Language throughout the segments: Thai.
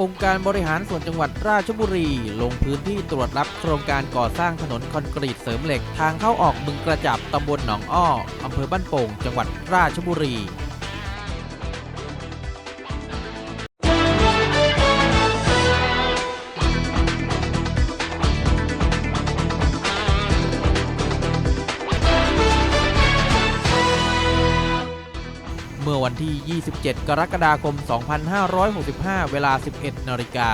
องค์การบริหารส่วนจังหวัดราชบุรี ลงพื้นที่ตรวจรับโครงการก่อสร้างถนนคอนกรีตเสริมเหล็ก ทางเข้าออกบึงกระจับตำบลหนองอ้ออำเภอบ้านโป่ง จังหวัดราชบุรี วันที่ 27 กรกฎาคม 2565 เวลา 11 นาฬิกา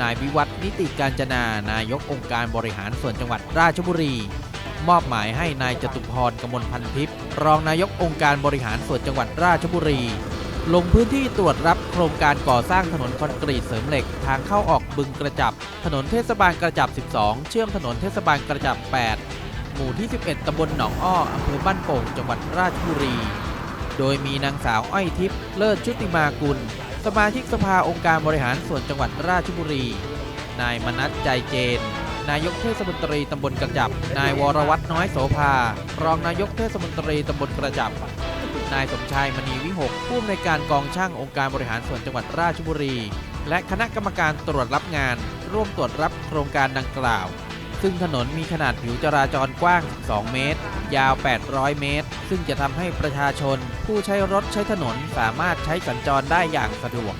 นายวิวัฒนิติการจนา นายกองค์การบริหารส่วนจังหวัดราชบุรี มอบหมายให้นายจตุพรกมลพันทิพย์รองนายกองค์การบริหารส่วนจังหวัดราชบุรี ลงพื้นที่ตรวจรับโครงการก่อสร้างถนนคอนกรีตเสริมเหล็กทางเข้าออกบึงกระจับ ถนนเทศบาลกระจับ 12 เชื่อมถนนเทศบาลกระจับ 8 หมู่ที่ 11 ตำบลหนองอ้อ อำเภอบ้านโป่ง จังหวัดราชบุรี โดยมีนางสาวอ้อยทิพย์เลิศชุติมากุล สมาชิกสภาองค์การบริหารส่วนจังหวัดราชบุรี นายมนัสใจเจน นายกเทศมนตรีตำบลกระจับ นายวรวัฒน้อยโสภา รองนายกเทศมนตรีตำบลกระจับ นายสมชายมณีวิหกผู้อำนวยการกองช่างองค์การบริหารส่วนจังหวัดราชบุรี และคณะกรรมการตรวจรับงาน ร่วมตรวจรับโครงการดังกล่าว ซึ่งถนนมีขนาดผิวจราจรกว้าง 2 เมตร ยาว 800 เมตร ซึ่งจะทำให้ประชาชนผู้ใช้รถใช้ถนนสามารถใช้สัญจรได้อย่างสะดวก